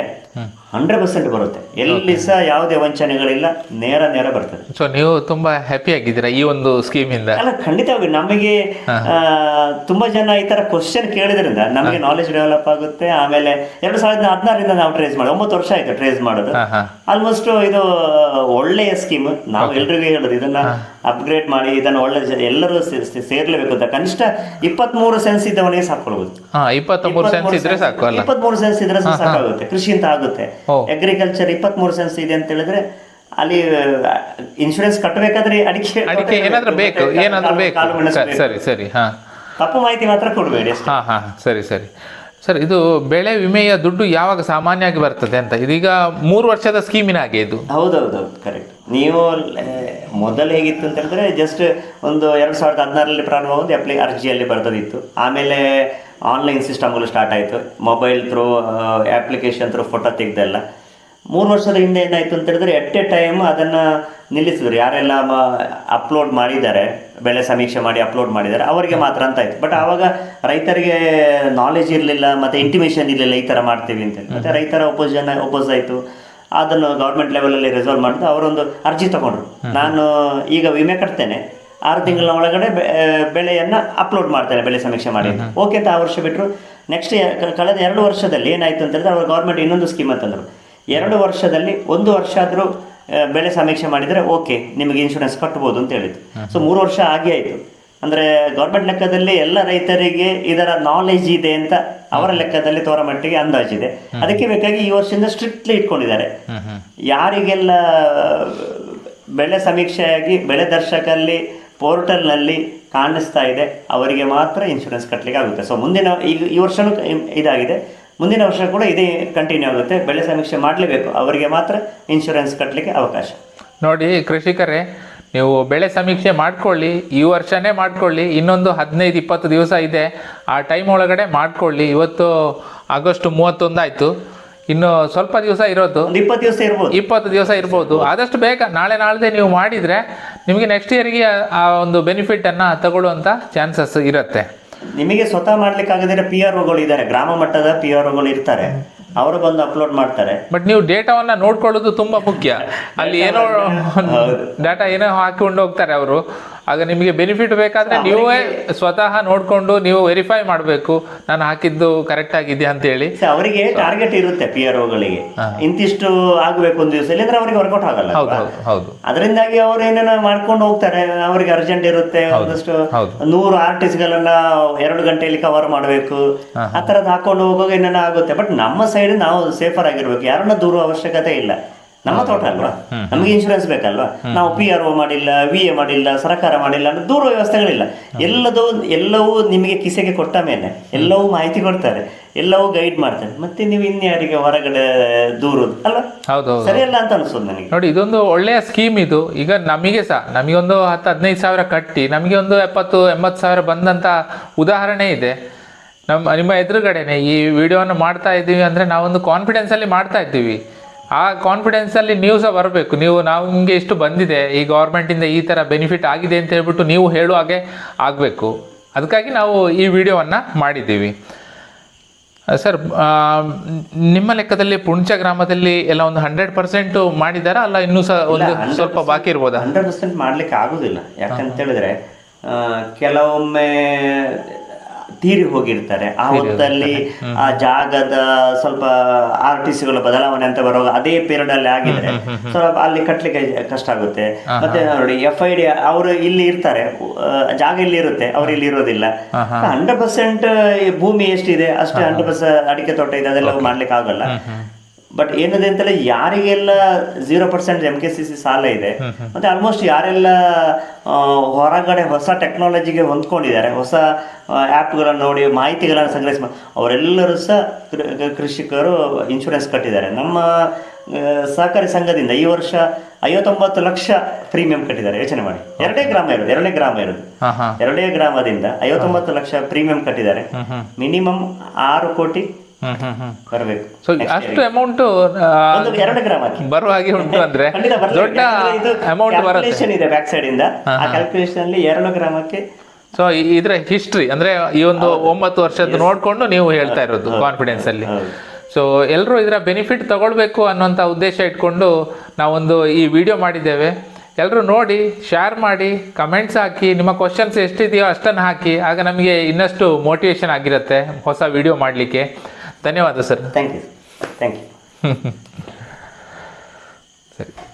ಹಂಡ್ರೆಡ್ ಪರ್ಸೆಂಟ್ ಬರುತ್ತೆ. ಎಲ್ಲಿ ಸಹ ಯಾವುದೇ ವಂಚನೆಗಳಿಲ್ಲ ನೇರ ನೇರ ಬರ್ತದೆ. ಸೊ ನೀವು ತುಂಬಾ ಹ್ಯಾಪಿ ಆಗಿದ್ದೀರಾ ಈ ಒಂದು ಸ್ಕೀಮ್ ಇಂದ? ಅಲ್ಲ ಖಂಡಿತವಾಗಿ ನಮಗೆ ತುಂಬಾ ಜನ ಈ ತರ ಕ್ವಶನ್ ಕೇಳಿದ್ರಿಂದ ನಮಗೆ ನಾಲೆಜ್ ಡೆವಲಪ್ ಆಗುತ್ತೆ. ಆಮೇಲೆ ಎರಡು ಸಾವಿರದ ಹದಿನಾರರಿಂದ ನಾವು ಟ್ರೇಸ್ ಮಾಡಿ ಒಂಬತ್ತು ವರ್ಷ ಆಯ್ತು ಟ್ರೇಸ್ ಮಾಡೋದು. ಆಲ್ಮೋಸ್ಟ್ ಇದು ಒಳ್ಳೆಯ ಸ್ಕೀಮ್ ನಾವು ಎಲ್ರಿಗೂ ಹೇಳೋದು ಇದನ್ನ ಅಪ್ಗ್ರೇಡ್ ಮಾಡಿ ಇದನ್ನ ಒಳ್ಳೆ ಎಲ್ಲರೂ ಸೇರ್ಲೇಬೇಕು ಅಂತ. ಕನಿಷ್ಠ ಇಪ್ಪತ್ಮೂರು ಸೆನ್ಸ್ ಇದ್ದವನಿಗೆ ಸಾಕೊಳ್ಬಹುದು ಇಪ್ಪತ್ಮೂರು ಸೆನ್ಸ್ ಇದ್ರೆ ಸಾಕು ಅಲ್ಲ. ಇಪ್ಪತ್ಮೂರು ಸೆನ್ಸ್ ಇದ್ರೆ ಸಾಕಾಗುತ್ತೆ. ಕೃಷಿ ಅಂತ ಆಗುತ್ತೆ. ಅಗ್ರಿಕಲ್ಚರ್ ಇಪ್ಪತ್ಮೂರು ಸೆನ್ಸ್ ಇದೆ ಅಂತ ಹೇಳಿದ್ರೆ ಅಲ್ಲಿ ಇನ್ಶೂರೆನ್ಸ್ ಕಟ್ಟಬೇಕಾದ್ರೆ ಅಡಿಕೆ ಅಡಿಕೆ ಏನಾದ್ರೂ ಬೇಕು ಏನಾದ್ರೂ ಬೇಕು. ಸರಿ, ಸರಿ ಹಾ. ತಪ್ಪು ಮಾಹಿತಿ ಮಾತ್ರ ಕೊಡಬೇಡಿ ಹಾ ಹಾ ಸರಿ ಸರಿ. ಸರ್ ಇದು ಬೆಳೆ ವಿಮೆಯ ದುಡ್ಡು ಯಾವಾಗ ಸಾಮಾನ್ಯವಾಗಿ ಬರ್ತದೆ ಅಂತ. ಇದೀಗ ಮೂರು ವರ್ಷದ ಸ್ಕೀಮಿನ ಹಾಗೆ ಇದು. ಹೌದೌದು ಕರೆಕ್ಟ್ ನೀವು ಮೊದಲು ಹೇಗಿತ್ತು ಅಂತ ಹೇಳಿದ್ರೆ ಜಸ್ಟ್ ಒಂದು ಎರಡು ಸಾವಿರದ ಹದಿನಾರರಲ್ಲಿ ಪ್ರಾರಂಭ ಒಂದು ಅಪ್ಲೈ ಅರ್ಜಿಯಲ್ಲಿ ಬರ್ತದಿತ್ತು ಆಮೇಲೆ ಆನ್ಲೈನ್ ಸಿಸ್ಟಮ್ಗಳು ಸ್ಟಾರ್ಟ್ ಆಯಿತು. Mobile through application through photo ತೆಗೆದೆಲ್ಲ. ಮೂರು ವರ್ಷದ ಹಿಂದೆ ಏನಾಯಿತು ಅಂತ ಹೇಳಿದ್ರೆ ಎಟ್ ಎ ಟೈಮ್ ಅದನ್ನು ನಿಲ್ಲಿಸಿದ್ರು. ಯಾರೆಲ್ಲ ಅಪ್ಲೋಡ್ ಮಾಡಿದ್ದಾರೆ ಬೆಳೆ ಸಮೀಕ್ಷೆ ಮಾಡಿ ಅಪ್ಲೋಡ್ ಮಾಡಿದ್ದಾರೆ ಅವರಿಗೆ ಮಾತ್ರ ಅಂತ ಆಯಿತು. ಬಟ್ ಆವಾಗ ರೈತರಿಗೆ ನಾಲೆಜ್ ಇರಲಿಲ್ಲ ಮತ್ತೆ ಇಂಟಿಮೇಷನ್ ಇರಲಿಲ್ಲ ಈ ಥರ ಮಾಡ್ತೀವಿ ಅಂತ ಮತ್ತೆ ರೈತರ ಒಪೋಸನ್ ಒಪೋಸ್ ಆಯಿತು. ಅದನ್ನು ಗೌರ್ಮೆಂಟ್ ಲೆವೆಲಲ್ಲಿ ರಿಸಾಲ್ವ್ ಮಾಡಿದ್ರು ಅವರೊಂದು ಅರ್ಜಿ ತಗೊಂಡ್ರು. ನಾನು ಈಗ ವಿಮೆ ಕಟ್ತೇನೆ. ಆರು ತಿಂಗಳ ಒಳಗಡೆ ಬೆಳೆಯನ್ನು ಅಪ್ಲೋಡ್ ಮಾಡ್ತಾರೆ ಬೆಳೆ ಸಮೀಕ್ಷೆ ಮಾಡಿ. ಓಕೆ ಅಂತ ಆ ವರ್ಷ ಬಿಟ್ಟರು ನೆಕ್ಸ್ಟ್ ಕಳೆದ ಎರಡು ವರ್ಷದಲ್ಲಿ ಏನಾಯ್ತು ಅಂತ ಹೇಳಿದ್ರೆ ಅವ್ರ ಗೌರ್ಮೆಂಟ್ ಇನ್ನೊಂದು ಸ್ಕೀಮ್ ಅಂತಂದರು ಎರಡು ವರ್ಷದಲ್ಲಿ ಒಂದು ವರ್ಷ ಆದರೂ ಬೆಳೆ ಸಮೀಕ್ಷೆ ಮಾಡಿದರೆ ಓಕೆ ನಿಮಗೆ ಇನ್ಶೂರೆನ್ಸ್ ಕಟ್ಬೋದು ಅಂತ ಹೇಳಿದ್ರು. ಸೊ ಮೂರು ವರ್ಷ ಆಗೇ ಆಯಿತು ಅಂದರೆ ಗೌರ್ಮೆಂಟ್ ಲೆಕ್ಕದಲ್ಲಿ ಎಲ್ಲ ರೈತರಿಗೆ ಇದರ ನಾಲೆಜ್ ಇದೆ ಅಂತ ಅವರ ಲೆಕ್ಕದಲ್ಲಿ ತೋರ ಮಟ್ಟಿಗೆ ಅಂದಾಜಿದೆ ಅದಕ್ಕೆ ಬೇಕಾಗಿ ಈ ವರ್ಷದಿಂದ ಸ್ಟ್ರಿಕ್ಟ್ಲಿ ಇಟ್ಕೊಂಡಿದ್ದಾರೆ. ಯಾರಿಗೆಲ್ಲ ಬೆಳೆ ಸಮೀಕ್ಷೆಯಾಗಿ ಬೆಳೆ ದರ್ಶಕಲ್ಲಿ ಪೋರ್ಟಲ್ನಲ್ಲಿ ಕಾಣಿಸ್ತಾ ಇದೆ ಅವರಿಗೆ ಮಾತ್ರ ಇನ್ಶೂರೆನ್ಸ್ ಕಟ್ಟಲಿಕ್ಕೆ ಆಗುತ್ತೆ. ಸೊ ಮುಂದಿನ ಈಗ ಈ ವರ್ಷನೂ ಇ- ಇದಾಗಿದೆ. ಮುಂದಿನ ವರ್ಷ ಕೂಡ ಇದೇ ಕಂಟಿನ್ಯೂ ಆಗುತ್ತೆ. ಬೆಳೆ ಸಮೀಕ್ಷೆ ಮಾಡಲೇಬೇಕು. ಅವರಿಗೆ ಮಾತ್ರ ಇನ್ಶೂರೆನ್ಸ್ ಕಟ್ಟಲಿಕ್ಕೆ ಅವಕಾಶ. ನೋಡಿ ಕೃಷಿಕರೇ ನೀವು ಬೆಳೆ ಸಮೀಕ್ಷೆ ಮಾಡ್ಕೊಳ್ಳಿ ಈ ವರ್ಷನೇ ಮಾಡ್ಕೊಳ್ಳಿ ಇನ್ನೊಂದು ಹದಿನೈದು ಇಪ್ಪತ್ತು ದಿವಸ ಇದೆ. ಆ ಟೈಮ್ ಒಳಗಡೆ ಮಾಡ್ಕೊಳ್ಳಿ. ಇವತ್ತು ಆಗಸ್ಟ್ ಮೂವತ್ತೊಂದು ಆಯಿತು. ಇನ್ನು ಸ್ವಲ್ಪ ದಿವಸ ಇರೋದು. ಇಪ್ಪತ್ತು ದಿವಸ ಇರ್ಬೋದು. ಇಪ್ಪತ್ತು ದಿವಸ ಇರ್ಬೋದು. ಆದಷ್ಟು ಬೇಗ ನಾಳೆ ನಾಳ್ದೆ ನೀವು ಮಾಡಿದರೆ ನಿಮಗೆ ನೆಕ್ಸ್ಟ್ ಇಯರ್ಗೆ ಆ ಒಂದು ಬೆನಿಫಿಟ್ ಅನ್ನ ತಗೊಳ್ಳುವಂತ ಚಾನ್ಸಸ್ ಇರುತ್ತೆ. ನಿಮಗೆ ಸ್ವತಃ ಮಾಡ್ಲಿಕ್ಕೆ ಆಗದಿರೋ ಪಿ ಆರ್ ಒಗಳು ಇದ್ದಾರೆ ಗ್ರಾಮ ಮಟ್ಟದ ಪಿ ಆರ್ ಒಗಳು ಇರ್ತಾರೆ. ಅವರು ಬಂದು ಅಪ್ಲೋಡ್ ಮಾಡ್ತಾರೆ. ಬಟ್ ನೀವು ಡೇಟಾವನ್ನ ನೋಡ್ಕೊಳ್ಳೋದು ತುಂಬಾ ಮುಖ್ಯ. ಅಲ್ಲಿ ಏನೋ ಡಾಟಾ ಏನೋ ಹಾಕಿಕೊಂಡು ಹೋಗ್ತಾರೆ ಅವರು. ಆಗ ನಿಮಗೆ ಬೆನಿಫಿಟ್ ಬೇಕಾದ್ರೆ ನೀವೇ ಸ್ವತಃ ನೋಡ್ಕೊಂಡು ನೀವು ವೆರಿಫೈ ಮಾಡಬೇಕು. ನಾನು ಹಾಕಿದ್ದು ಕರೆಕ್ಟ್ ಆಗಿದೆಯಾ ಅಂತ ಹೇಳಿ ಅವರಿಗೆ ಟಾರ್ಗೆಟ್ ಇರುತ್ತೆ ಪಿ ಆರ್ ಓಗಳಿಗೆ ಇಂತಿಷ್ಟು ಆಗಬೇಕು ಒಂದು ದಿವಸ ಇಲ್ಲಂದ್ರೆ ಅವರಿಗೆ ವರ್ಕೌಟ್ ಆಗಲ್ಲ ಹೌದು ಅದರಿಂದಾಗಿ ಅವ್ರು ಏನೇನೋ ಮಾಡ್ಕೊಂಡು ಹೋಗ್ತಾರೆ. ಅವರಿಗೆ ಅರ್ಜೆಂಟ್ ಇರುತ್ತೆ ಒಂದಷ್ಟು. ನೂರು ಆರ್ಟಿಸ್ಟ್ ಗಳನ್ನ ಎರಡು ಗಂಟೆಯಲ್ಲಿ ಕವರ್ ಮಾಡಬೇಕು. ಆ ತರದ್ ಹಾಕೊಂಡು ಹೋಗುವಾಗ ಏನೇನೋ ಆಗುತ್ತೆ. ಬಟ್ ನಮ್ಮ ಸೈಡ್ ನಾವು ಸೇಫರ್ ಆಗಿರ್ಬೇಕು. ಯಾರನ್ನ ದೂರ ಅವಶ್ಯಕತೆ ಇಲ್ಲ. ನಮ್ಮ ತೋಟ ಅಲ್ವಾ? ನಮಗೆ ಇನ್ಶೂರೆನ್ಸ್ ಬೇಕಲ್ವಾ? ನಾವು ಪಿ ಆರ್ ಒ ಮಾಡಿಲ್ಲ ವಿ ಎ ಮಾಡಿಲ್ಲ ಸರ್ಕಾರ ಮಾಡಿಲ್ಲ ಅಂದ್ರೆ ದೂರ ವ್ಯವಸ್ಥೆಗಳಿಲ್ಲ. ಎಲ್ಲದೂ ಎಲ್ಲವೂ ನಿಮಗೆ ಕಿಸೆಗೆ ಕೊಟ್ಟ ಮೇಲೆ ಎಲ್ಲವೂ ಮಾಹಿತಿ ಕೊಡ್ತಾರೆ ಎಲ್ಲವೂ ಗೈಡ್ ಮಾಡ್ತಾರೆ. ಮತ್ತೆ ನೀವು ಇನ್ಯಾರಿಗೆ ಹೊರಗಡೆ ದೂರು ಅಲ್ಲ ಸರಿಯಲ್ಲ ಅಂತ ಅನ್ಸೋದು ನನಗೆ. ನೋಡಿ ಇದೊಂದು ಒಳ್ಳೆಯ ಸ್ಕೀಮ್ ಇದು. ಈಗ ನಮಗೆ ಸಹ ನಮಗೊಂದು ಹತ್ತು ಹದಿನೈದು ಸಾವಿರ ಕಟ್ಟಿ ನಮಗೆ ಒಂದು ಎಪ್ಪತ್ತು ಎಂಬತ್ತು ಸಾವಿರ ಬಂದಂತ ಉದಾಹರಣೆ ಇದೆ. ನಮ್ಮ ನಿಮ್ಮ ಎದುರುಗಡೆನೆ ಈ ವಿಡಿಯೋನ ಮಾಡ್ತಾ ಇದ್ದೀವಿ ಅಂದರೆ ನಾವೊಂದು ಕಾನ್ಫಿಡೆನ್ಸಲ್ಲಿ ಮಾಡ್ತಾ ಇದ್ದೀವಿ. ಆ ಕಾನ್ಫಿಡೆನ್ಸಲ್ಲಿ ನೀವು ಸಹ ಬರಬೇಕು. ನೀವು ನಾವು ನಿಮಗೆ ಇಷ್ಟು ಬಂದಿದೆ ಈ ಗೌರ್ಮೆಂಟಿಂದ ಈ ಥರ ಬೆನಿಫಿಟ್ ಆಗಿದೆ ಅಂತ ಹೇಳ್ಬಿಟ್ಟು ನೀವು ಹೇಳುವ ಹಾಗೆ ಆಗಬೇಕು. ಅದಕ್ಕಾಗಿ ನಾವು ಈ ವಿಡಿಯೋವನ್ನು ಮಾಡಿದ್ದೀವಿ. ಸರ್ ನಿಮ್ಮ ಲೆಕ್ಕದಲ್ಲಿ ಪುಂಚ ಗ್ರಾಮದಲ್ಲಿ ಎಲ್ಲ ಒಂದು ಹಂಡ್ರೆಡ್ ಪರ್ಸೆಂಟ್ ಮಾಡಿದಾರಾ? ಅಲ್ಲ ಇನ್ನೂ ಸಹ ಒಂದು ಸ್ವಲ್ಪ ಬಾಕಿ ಇರ್ಬೋದಾ? ಹಂಡ್ರೆಡ್ ಪರ್ಸೆಂಟ್ ಮಾಡ್ಲಿಕ್ಕೆ ಆಗುದಿಲ್ಲ. ಯಾಕಂತ ಹೇಳಿದ್ರೆ ಕೆಲವೊಮ್ಮೆ ತೀರಿ ಹೋಗಿರ್ತಾರೆ. ಆ ಹೊತ್ತಲ್ಲಿ ಆ ಜಾಗದ ಸ್ವಲ್ಪ ಆರ್ ಟಿ ಸಿಗಳ ಬದಲಾವಣೆ ಅಂತ ಬರುವಾಗ ಅದೇ ಪೀರಿಯಡ್ ಅಲ್ಲಿ ಆಗಿದ್ರೆ ಸ್ವಲ್ಪ ಅಲ್ಲಿ ಕಟ್ಲಿಕ್ಕೆ ಕಷ್ಟ ಆಗುತ್ತೆ. ಮತ್ತೆ ನೋಡಿ ಎಫ್ ಐ ಡಿ ಅವರು ಇಲ್ಲಿ ಇರ್ತಾರೆ. ಜಾಗ ಇಲ್ಲಿ ಇರುತ್ತೆ. ಅವ್ರು ಇಲ್ಲಿ ಇರೋದಿಲ್ಲ. ಹಂಡ್ರೆಡ್ ಪರ್ಸೆಂಟ್ ಭೂಮಿ ಎಷ್ಟಿದೆ? ಅಷ್ಟೇ ಹಂಡ್ರೆಡ್ ಪರ್ಸೆಂಟ್ ಅಡಿಕೆ ತೋಟ ಇದೆ. ಅದೆಲ್ಲ ಮಾಡ್ಲಿಕ್ಕೆ ಆಗಲ್ಲ ಬಟ್ ಏನಿದೆ ಅಂತಂದ್ರೆ ಯಾರಿಗೆಲ್ಲ zero percent M K C C ಸಾಲ ಇದೆ ಮತ್ತೆ ಆಲ್ಮೋಸ್ಟ್ ಯಾರೆಲ್ಲ ಹೊರಗಡೆ ಹೊಸ ಟೆಕ್ನಾಲಜಿಗೆ ಹೊಂದ್ಕೊಂಡಿದ್ದಾರೆ ಹೊಸ ಆ್ಯಪ್ಗಳನ್ನು ನೋಡಿ ಮಾಹಿತಿಗಳನ್ನು ಸಂಗ್ರಹಿಸಿ ಅವರೆಲ್ಲರೂ ಸಹ ಕೃಷಿಕರು ಇನ್ಶೂರೆನ್ಸ್ ಕಟ್ಟಿದ್ದಾರೆ. ನಮ್ಮ ಸಹಕಾರಿ ಸಂಘದಿಂದ ಈ ವರ್ಷ ಐವತ್ತೊಂಬತ್ತು ಲಕ್ಷ ಪ್ರೀಮಿಯಂ ಕಟ್ಟಿದ್ದಾರೆ. ಯೋಚನೆ ಮಾಡಿ. ಎರಡೇ ಗ್ರಾಮ ಇರೋದು ಎರಡೇ ಗ್ರಾಮ ಇರೋದು. ಎರಡೇ ಗ್ರಾಮದಿಂದ ಐವತ್ತೊಂಬತ್ತು ಲಕ್ಷ ಪ್ರೀಮಿಯಂ ಕಟ್ಟಿದ್ದಾರೆ. ಮಿನಿಮಮ್ ಆರು ಕೋಟಿ ಬರಬೇಕು. ಸೊ ಅಷ್ಟು ಅಮೌಂಟ್ ಬರುವ ಹಾಗೆ ಉಂಟು ಅಂದ್ರೆ ದೊಡ್ಡ ಅಮೌಂಟ್ ಬರುತ್ತೆ. ಇದೆ ಬ್ಯಾಕ್ ಸೈಡ್ ಇಂದ. ಆ ಕ್ಯಾಲ್ಕುಲೇಷನ್ ಅಲ್ಲಿ ಎರಡು ಗ್ರಾಮಕ್ಕೆ ಸೊ ಇದರ ಹಿಸ್ಟ್ರಿ ಅಂದ್ರೆ ಈ ಒಂದು ಒಂಬತ್ತು ವರ್ಷದ ನೋಡ್ಕೊಂಡು ನೀವು ಹೇಳ್ತಾ ಇರೋದು ಕಾನ್ಫಿಡೆನ್ಸ್ ಅಲ್ಲಿ. ಸೊ ಎಲ್ಲರೂ ಇದರ ಬೆನಿಫಿಟ್ ತಗೊಳ್ಬೇಕು ಅನ್ನೋಂಥ ಉದ್ದೇಶ ಇಟ್ಕೊಂಡು ನಾವೊಂದು ಈ ವಿಡಿಯೋ ಮಾಡಿದ್ದೇವೆ. ಎಲ್ಲರೂ ನೋಡಿ ಶೇರ್ ಮಾಡಿ ಕಮೆಂಟ್ಸ್ ಹಾಕಿ ನಿಮ್ಮ ಕ್ವಶನ್ಸ್ ಎಷ್ಟಿದೆಯೋ ಅಷ್ಟನ್ನು ಹಾಕಿ ಆಗ ನಮಗೆ ಇನ್ನಷ್ಟು ಮೋಟಿವೇಶನ್ ಆಗಿರುತ್ತೆ ಹೊಸ ವಿಡಿಯೋ ಮಾಡಲಿಕ್ಕೆ. ಧನ್ಯವಾದ sir. Thank you thank you ಸರಿ.